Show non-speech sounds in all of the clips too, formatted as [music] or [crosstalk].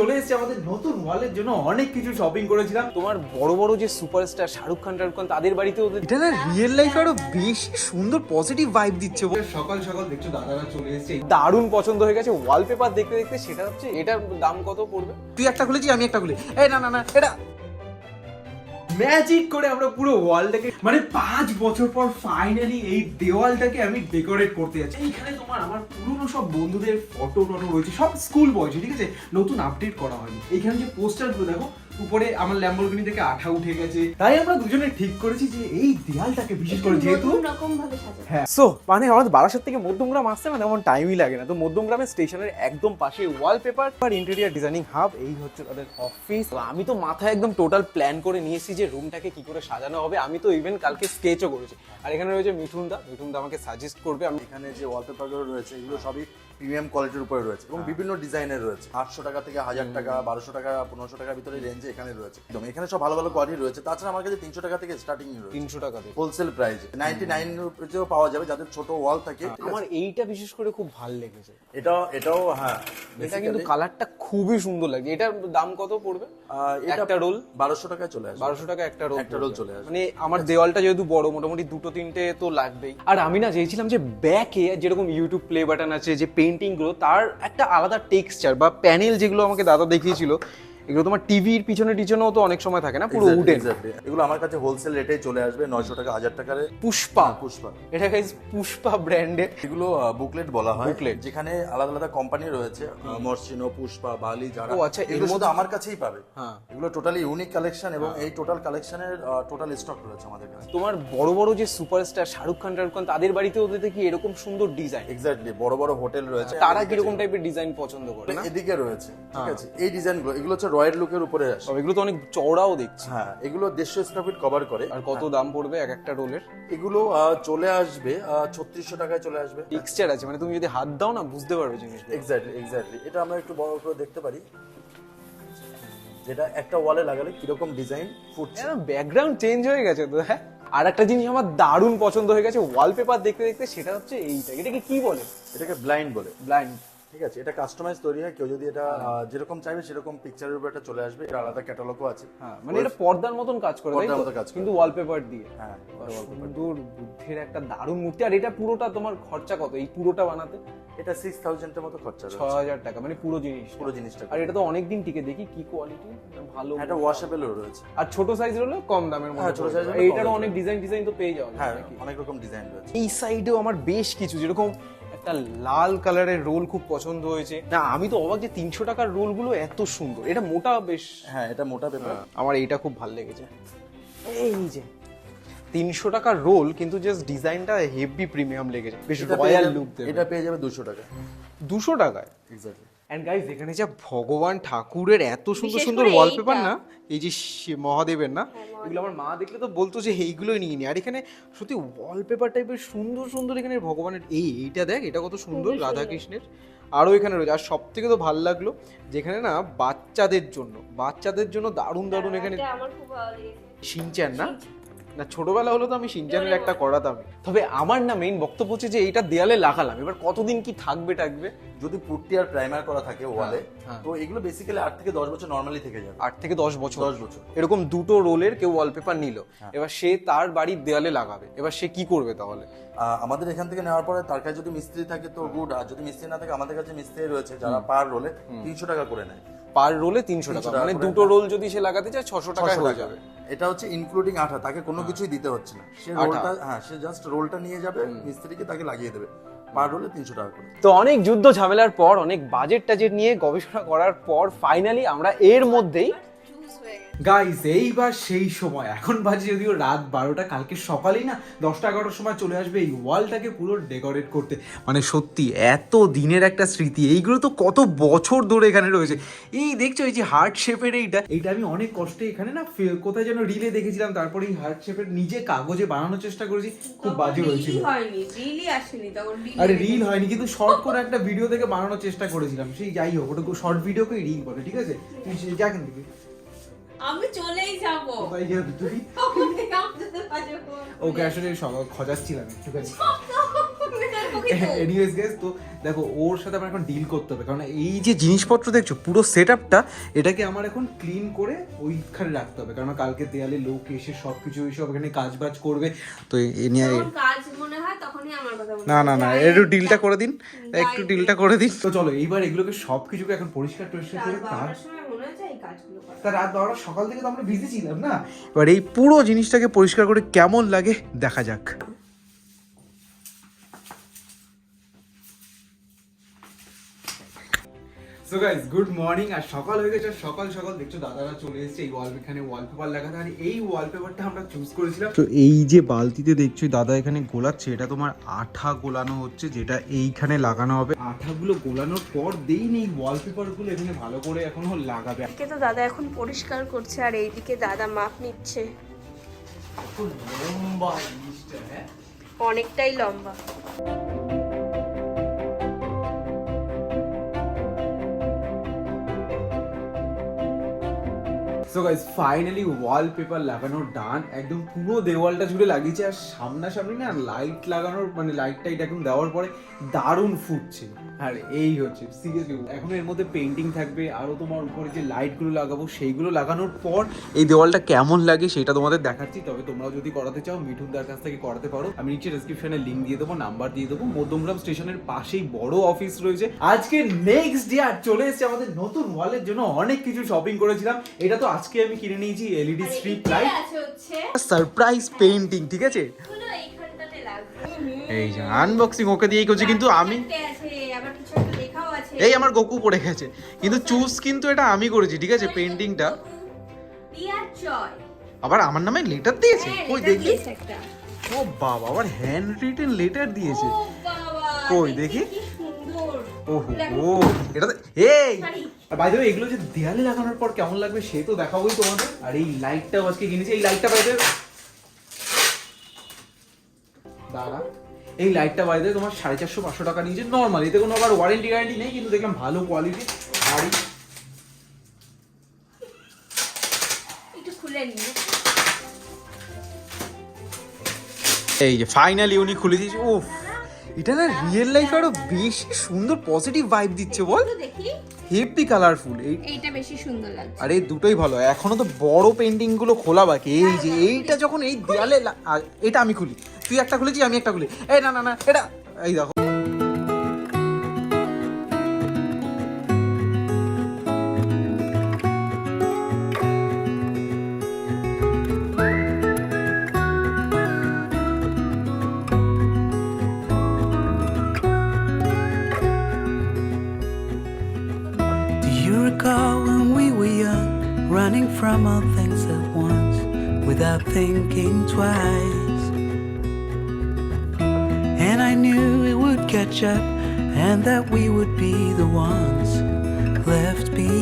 চলে এসেছে আমাদের নতুন ওয়ালের জন্য। অনেক কিছু শপিং করেছিলাম। তোমার বড় বড় যে সুপারস্টার শাহরুখ খান টাহরুখ খান তাদের বাড়িতে ওদের এটা না রিয়েল লাইফ আরও বেশি সুন্দর পজিটিভ ভাইব দিচ্ছে সকাল সকাল দেখছ দাদারা চলে এসেছে। দারুণ পছন্দ হয়ে গেছে। ওয়ালপেপার দেখতে দেখতে সেটা হচ্ছে এটার দাম কত পড়বে? তুই একটা খুলেছি আমি একটা খুলি। এই না না না এটা ম্যাজিক করে আমরা পুরো ওয়ালটাকে মানে পাঁচ বছর পর ফাইনালি এই দেওয়ালটাকে আমি ডেকোরেট করতে যাচ্ছি। এইখানে তোমার আমার পুরনো সব বন্ধুদের ফটো টটো রয়েছে, সব স্কুল বয়সে ঠিক আছে? নতুন আপডেট করা হয়নি। এইখানে যে পোস্টারগুলো দেখো উপরে আমার ল্যাম্বরগিনি থেকে আঠা উঠে গেছে। তাই আমরা দুজনে ঠিক করেছি যে এই দেওয়ালটাকে বিশেষ করে যেহেতু রকম হ্যাঁ। সো মানে আমাদের বারাসাত থেকে মধ্যমগ্রাম আসতে না তেমন টাইমই লাগে না। তো মধ্যমগ্রামের স্টেশনের একদম পাশে ওয়ালপেপার আর ইন্টেরিয়ার ডিজাইনিং হাব এই হচ্ছে তাদের অফিস আমি তো মাথায় একদম টোটাল প্ল্যান করে নিয়েছি যে রুমটাকে কি করে সাজানো হবে। আমি তো ইভেন কালকে স্কেচও করেছি। আর এখানে রয়েছে মিঠুন দা মিঠুন দা আমাকে সাজেস্ট করবে। আমি এখানে যে ওয়ালপেপারগুলো রয়েছে এগুলো সবই প্রিমিয়াম কোয়ালিটির উপরে রয়েছে এবং বিভিন্ন ডিজাইনের রয়েছে। আটশো টাকা থেকে হাজার টাকা বারোশো টাকা পনেরোশো টাকার ভিতরে রেঞ্জে এখানে রয়েছে। একদম এখানে সব ভালো ভালো কোয়ালিটি রয়েছে। তাছাড়া আমার কাছে তিনশো টাকা থেকে স্টার্টিং রয়েছে। তিনশো টাকা দিয়ে হোলসেল প্রাইসে নাইনটি নাইন রুপিতেও পাওয়া যাবে যাদের ছোট ওয়াল থাকে। আমার এইটা বিশেষ করে খুব ভালো লেগেছে। এটাও এটাও হ্যাঁ। এটা কিন্তু কালারটা খুবই সুন্দর লাগে এটার দাম কত পড়বে? এটা একটা রোল বারোশো টাকায় চলে আসবে। বারোশো টাকা একটা রোল একটা রোল চলে আসবে। মানে আমার দেওয়ালটা যেহেতু বড় মোটামুটি দুটো তিনটে তো লাগবেই। আর আমি না চেয়েছিলাম যে ব্যাকে যেরকম ইউটিউব প্লে বাটন আছে যে পেন্টিংগুলো তার একটা আলাদা টেক্সচার বা প্যানেল যেগুলো আমাকে দাদা দেখিয়েছিল এগুলো তোমার টিভির পিছনে টিছনেও তো অনেক সময় থাকে না পুরো উডেন এগুলো আমার কাছে হোলসেল রেটে চলে আসবে নয়শো টাকা হাজার টাকার পুষ্পা। পুষ্পা। এটা গাইজ পুষ্পা ব্র্যান্ডের এগুলো বুকলেট বলা হয়। বুকলেট যেখানে আলাদা আলাদা কোম্পানি রয়েছে মর্সিনো পুষ্পা বালি যারা ও, আচ্ছা, এর এগুলো শুধু মধ্যে- আমার কাছেই পাবে। হ্যাঁ। এগুলো টোটালি ইউনিক কালেকশন এবং এই টোটাল কালেকশনের টোটাল স্টক রয়েছে আমাদের কাছে। তোমার বড় বড় যে সুপারস্টার শাহরুখ খান টাহরুখ খান তাদের বাড়িতেও ওদের দেখি এরকম সুন্দর ডিজাইন এক্স্যাক্টলি বড় বড় হোটেল রয়েছে। তারা কীরকম টাইপের ডিজাইন পছন্দ করে এদিকে রয়েছে ঠিক আছে? এই ডিজাইনগুলো এগুলো হচ্ছে রয়্যাল লুকের উপরে আসে। এগুলো তো অনেক চওড়াও দেখছি। হ্যাঁ এগুলো দেড়শো স্কোয়ার ফিট কভার করে। আর কত দাম পড়বে এক একটা রোলের? এগুলো চলে আসবে ছত্রিশশো টাকায় চলে আসবে। টেক্সচার আছে মানে তুমি যদি হাত দাও না বুঝতে পারবে জিনিসটা। এক্স্যাক্টলি এক্স্যাক্টলি এটা আমরা একটু বড় করে দেখতে পারি। যেটা একটা ওয়ালে লাগালে কীরকম ডিজাইন ফুটছে। ব্যাকগ্রাউন্ড চেঞ্জ হয়ে গেছে তো হ্যাঁ? আর একটা জিনিস আমার দারুণ পছন্দ হয়ে গেছে ওয়ালপেপার দেখতে দেখতে সেটা হচ্ছে এইটা। এটাকে কি বলে? এটাকে ব্লাইন্ড বলে। ব্লাইন্ড ঠিক আছে এটা কাস্টমাইজ তৈরি হয় কেউ যদি এটা যেরকম চাইবে সেরকম পিকচারের উপর এটা চলে আসবে এটা আলাদা ক্যাটালগও আছে। হ্যাঁ মানে এটা পর্দার মতন কাজ করে তাই পর্দার? মতো কাজ কিন্তু ওয়ালপেপার দিয়ে। হ্যাঁ সুন্দর বুদ্ধির একটা দারুণ মূর্তি। আর এটা পুরোটা তোমার খরচা কত? এই পুরোটা বানাতে? এটা সিক্স থাউজেন্ডের মতো খরচা ছ হাজার টাকা মানে পুরো জিনিস। পুরো জিনিসটা আর এটা তো অনেকদিন টিকে দেখি কি কোয়ালিটি ভালো এটা ওয়াশেবলও রয়েছে। আর ছোট সাইজ হলে কম দামের মধ্যে হ্যাঁ, ছোট size এইটারও অনেক ডিজাইন ডিজাইন তো পেয়ে যাওয়া হ্যাঁ অনেক রকম ডিজাইন রয়েছে। এই সাইডেও আমার বেশ কিছু যেরকম একটা লাল কালারের রোল খুব পছন্দ হয়েছে। না আমি তো অবাক যে তিনশো টাকার রোলগুলো এত সুন্দর। এটা মোটা বেশ। হ্যাঁ এটা মোটা পেপার আমার এইটা খুব ভালো লেগেছে। এই যে তিনশো টাকার রোল কিন্তু জাস্ট ডিজাইনটা হেভি প্রিমিয়াম লেগেছে বেশ রয়্যাল লুক এটা পেয়ে যাবে দুশো টাকা দুশো টাকায়? এক্স্যাক্টলি এন্ড গাইস এখানে যা ভগবান ঠাকুরের এত সুন্দর সুন্দর ওয়ালপেপার না এই যে মহাদেবের না এগুলো আমার মা দেখলে তো বলতো যে এইগুলোই নিয়ে নি। আর এখানে সত্যি ওয়ালপেপার টাইপের সুন্দর সুন্দর এখানে ভগবানের এই এইটা দেখ এটা কত সুন্দর খুবই রাধা সুন্দর। কৃষ্ণের আরও এখানে রয়েছে। আর সব থেকে তো ভালো লাগল যেখানে না বাচ্চাদের জন্য বাচ্চাদের জন্য দারুণ দারুণ এখানে এটা আমার খুব ভালো লেগেছে। সিনচ্যান না? না ছোটবেলা হলো তো আমি সিনচ্যানের একটা করাতাম। তবে আমার না মেইন বক্তব্য হচ্ছে যে এটা দেয়ালে লাগালাম। এবার কতদিন কি থাকবে টাকবে? যদি পুট্টি আর প্রাইমার করা থাকে ওয়ালে হ্যাঁ। তো এগুলো বেসিক্যালি আট থেকে দশ বছর নর্মালি থেকে যাবে। আট থেকে দশ বছর। দশ বছর। এরকম দুটো রোলের কেউ ওয়ালপেপার নিল। এবার সে তার বাড়ির দেয়ালে লাগাবে। এবার সে কি করবে তাহলে? আহ, আমাদের এখান থেকে নেওয়ার পরে তার কাছে যদি মিস্ত্রি থাকে তো গুড আর যদি মিস্ত্রি না থাকে আমাদের কাছে মিস্ত্রি রয়েছে যারা পার রোলে তিনশো টাকা করে নেয়। পার রোলে তিনশো টাকা। মানে দুটো রোল যদি সে লাগাতে চায় ছশো টাকা হয়ে যাবে। এটা হচ্ছে ইনক্লুডিং আঠা তাকে কোনো কিছুই দিতে হচ্ছে না। সে রোলটা হ্যাঁ সে জাস্ট রোলটা নিয়ে যাবে মিস্ত্রিকে তাকে লাগিয়ে দেবে। পার রোলে তিনশো টাকা করে। তো অনেক যুদ্ধ ঝামেলার পর অনেক বাজেট টাজেট নিয়ে গবেষণা করার পর ফাইনালি আমরা এর মধ্যেই গাইস এইবার সেই সময়। এখন বাজে যদিও রাত বারোটা কালকে সকালেই না দশটা এগারোটার সময় চলে আসবে এই ওয়ালটাকে পুরো ডেকোরেট করতে। মানে সত্যি এত দিনের একটা স্মৃতি। এইগুলো তো কত বছর ধরে এখানে রয়েছে। এই দেখছ এই যে হার্ট শেপের এইটা এইটা আমি অনেক কষ্টে এখানে না কোথায় যেন রিলে দেখেছিলাম তারপরে এই হার্ট শেপের নিজে কাগজে বানানোর চেষ্টা করেছি খুব বাজে হয়েছিল। আরে রিল হয়নি কিন্তু শর্ট করে একটা ভিডিও থেকে বানানোর চেষ্টা করেছিলাম। সেই যাই হোক ওটা শর্ট ভিডিওকে রিল বলে ঠিক আছে? তুই সে- যা কেন থেকে আমি চলেই যাব। কোথায় যাবি তুই। ওকে আসলে খজাচ্ছিলাম ঠিক আছে যাব কিন্তু। [laughs] এনিওয়েজ গাইস তো দেখো ওর সাথে আমার এখন ডিল করতে হবে। কারণ এই যে জিনিসপত্র দেখছ পুরো সেট আপটা এটাকে আমার এখন ক্লিন করে ওইখানে রাখতে হবে। কারণ কালকে দেয়ালে লোক এসে সব কিছু এইসব এখানে কাজ বাজ করবে। তো এ নিয়ে কাজ মনে হয় তখনই আমার কথা না না না একটু ডিলটা করে দিন। একটু ডিলটা করে দিন। তো চলো এইবার এগুলোকে সব কিছুকে এখন পরিষ্কার টরিষ্কার করে তার সকাল থেকে তো আমরা বিজি ছিলাম না। এবার এই পুরো জিনিসটাকে পরিষ্কার করে কেমন লাগে দেখা যাক। সো গাইস গুড মর্নিং আর সকাল হয়ে গেছে সকাল সকাল দেখছ দাদারা চলে এসেছে এই ওয়াল এখানে ওয়ালপেপার লাগাতে আর এই ওয়ালপেপারটা আমরা চুজ করেছিলাম। তো এই যে বালতিতে দেখছ দাদা এখানে গোলাচ্ছে এটা তোমার আঠা গোলানো হচ্ছে যেটা এইখানে লাগানো হবে। আঠাগুলো গোলানোর পর দেই এই ওয়ালপেপারগুলো এখানে ভালো করে এখনও লাগাবে। এদিকে তো দাদা এখন পরিষ্কার করছে আর এইদিকে দাদা মাপ নিচ্ছে। খুব লম্বা জিনিসটা হ্যাঁ? অনেকটাই লম্বা। সো গাইস ফাইনালি ওয়ালপেপার লাগানোর ডান একদম পুরো দেওয়ালটা জুড়ে লাগিয়েছে আর সামনাসামনি না লাইট লাগানোর মানে লাইট টাইট এখন দেওয়ার পরে দারুণ ফুটছে। আর এই হচ্ছে সিরিয়াসলি এখন এর মধ্যে পেন্টিং থাকবে আরও তোমার উপরে যে লাইটগুলো লাগাবো, সেইগুলো লাগানোর পর এই দেওয়ালটা কেমন লাগে সেটা তোমাদের দেখাচ্ছি। তবে তোমরা যদি করাতে চাও, মিঠুনদার কাছ থেকে করাতে পারো। আমি নিচে ডেসক্রিপশনে লিঙ্ক দিয়ে দেবো নাম্বার দিয়ে দেবো। মধ্যমগ্রাম স্টেশনের পাশেই বড় অফিস রয়েছে। আজকে নেক্সট ডে আর চলে এসেছে আমাদের নতুন ওয়ালের জন্য। অনেক কিছু শপিং করেছিলাম। এটা তো আজকে আমি কিনে নিয়েছি এলইডি স্ট্রিপ লাইট আছে হচ্ছে সারপ্রাইজ পেইন্টিং ঠিক আছে? এগুলো এইখানটাতে লাগবে। এই যে আনবক্সিং ওকে দিয়েই করছি কিন্তু আমি চারটে আছে আবার কিছু একটা লেখাও আছে। এই আমার গোকু পড়ে গেছে। কিন্তু চুজ কিন্তু এটা আমি করেছি ঠিক আছে পেইন্টিংটা আবার আমার নামে লেটার দিয়েছে? হ্যাঁ, কই দেখি। ও বাবা আবার হ্যান্ড রিটেন লেটার দিয়েছে। ও কই, দেখি? ওহো ও এটা এই। বাই দ্য এগুলো যে দেয়ালে লাগানোর পর কেমন লাগবে সে তো দেখাবোই তোমাদের। আর এই লাইটটাও আজকে কিনেছি। এই লাইটটা বাইরে দাঁড়া। এই লাইটটা বাইরে তোমার সাড়ে চারশো পাঁচশো টাকা নিয়েছে। নর্মাল এতে কোনো আবার ওয়ারেন্টি গ্যারান্টি নেই কিন্তু দেখলাম ভালো কোয়ালিটি আর এই- একটু খুলে নিই এই যে ফাইনালি উনি খুলে দিয়েছে। ও এটা না রিয়েল লাইফ আরও বেশি সুন্দর পজিটিভ ভাইব দিচ্ছে বল। দেখি। হেভি কালারফুল এই এইটা বেশি সুন্দর লাগছে। আর এই দুটোই ভালো। এখনও তো বড় পেন্টিংগুলো খোলা বাকি। এই যে এইটা যখন এই দেয়ালে এটা আমি খুলি। তুই একটা খুলেছি আমি একটা খুলি। এই না না না এটা এই দেখো। Running from all things at once without thinking twice? And I knew it would catch up and that we would be the ones left behind.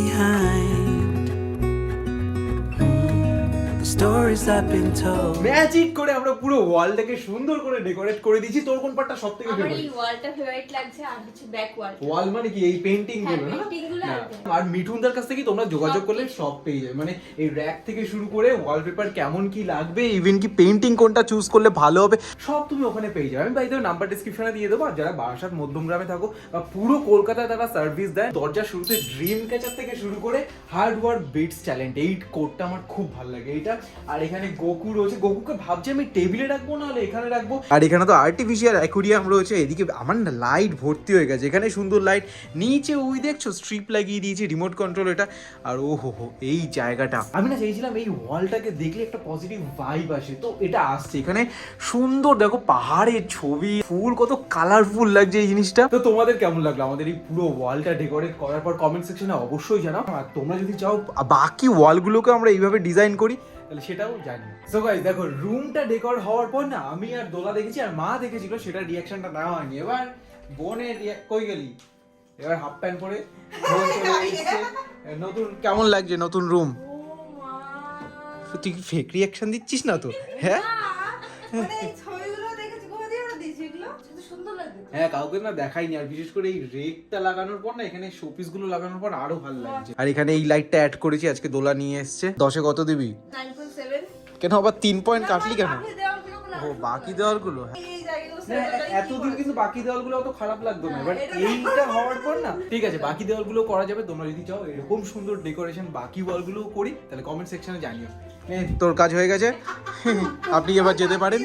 Stories I've been told. Magic করে আমরা পুরো ওয়ালটাকে সুন্দর করে ডেকোরেট করে দিয়েছি। তোর কোন পার্টটা সব থেকে আমার এই ওয়ালটা ফেভারিট লাগছে আর হচ্ছে ব্যাক ওয়াল ওয়াল মানে কি? এই পেন্টিং হ্যাঁ, গুলো না? আর মিঠুনদার কাছ থেকে তোমরা যোগাযোগ করলে সব পেয়ে যাবে। মানে এই র্যাক থেকে শুরু করে ওয়ালপেপার কেমন কি লাগবে ইভেন কি পেন্টিং কোনটা চুজ করলে ভালো হবে সব তুমি ওখানে পেয়ে যাবে। আমি বাই দেবো নাম্বার ডিসক্রিপশনে দিয়ে দেবো। আর যারা বারাসাত মধ্যমগ্রামে থাকো বা পুরো কলকাতায় তারা সার্ভিস দেয় দরজা শুরুতে ড্রিম ক্যাচার থেকে শুরু করে হার্ড ওয়ার্ক বিটস ট্যালেন্ট এই কোডটা আমার খুব ভালো লাগে। এইটা আর এখানে গোকু রয়েছে। গোকুকে ভাবছি আমি টেবিলে রাখব নাহলে এখানে রাখব? আর এখানে তো আর্টিফিশিয়াল অ্যাকুরিয়াম রয়েছে। এদিকে আমার না লাইট ভর্তি হয়ে গেছে। এখানে সুন্দর লাইট নিচে ওই দেখছ স্ট্রিপ লাগিয়ে দিয়েছি রিমোট কন্ট্রোল এটা। আর ও হো হো এই জায়গাটা। আমি না চাইছিলাম এই ওয়ালটাকে দেখলে একটা পজিটিভ ভাইব আসে। তো এটা আসছে এখানে। সুন্দর দেখো পাহাড়ের ছবি। ফুল কত কালারফুল লাগছে এই জিনিসটা। তো তোমাদের কেমন লাগল? আমাদের এই পুরো ওয়ালটা ডেকোরেট করার পর কমেন্ট সেকশনে অবশ্যই জানাও। আর তোমরা যদি চাও বাকি ওয়ালগুলোকে আমরা এইভাবে ডিজাইন করি। তাহলে সেটাও জানি। সো গাইস দেখো রুমটা ডেকোর হওয়ার পর না আমি আর দোলা দেখেছি আর মা দেখেছিল সেটা রিয়াকশনটা নেওয়া হয়নি। এবার বোনের কই গেলি? এবার হাফ প্যান্ট পরে বোন চলে [laughs] এসেছে। নতুন কেমন লাগছে নতুন রুম তুই ফেক রিয়াকশন দিচ্ছিস না তো? হ্যাঁ? মানে হ্যাঁ কাউকে না দেখাইনি আর বিশেষ করে এই রেকটা লাগানোর পর না এখানে শোপিসগুলো লাগানোর পর আরও ভালো লাগছে। আর এখানে এই লাইটটা অ্যাড করেছি আজকে দোলা নিয়ে এসছে। দশে কত দিবি? 9.7 কেন আবার তিন পয়েন্ট কাটলি কেন? বাকি ও বাকি দেওয়ারগুলো এই জায়গাগুলো এতদিন কিন্তু বাকি দেওয়ালগুলো অত খারাপ লাগতো না। বাট এইটা হওয়ার পর না ঠিক আছে বাকি দেওয়ালগুলো করা যাবে তোমরা যদি চাও এরকম সুন্দর ডেকোরেশন বাকি ওয়ালগুলো করি তাহলে কমেন্ট সেকশনে জানিও। তোর কাজ হয়ে গেছে? [laughs] আপনি এবার যেতে পারেন?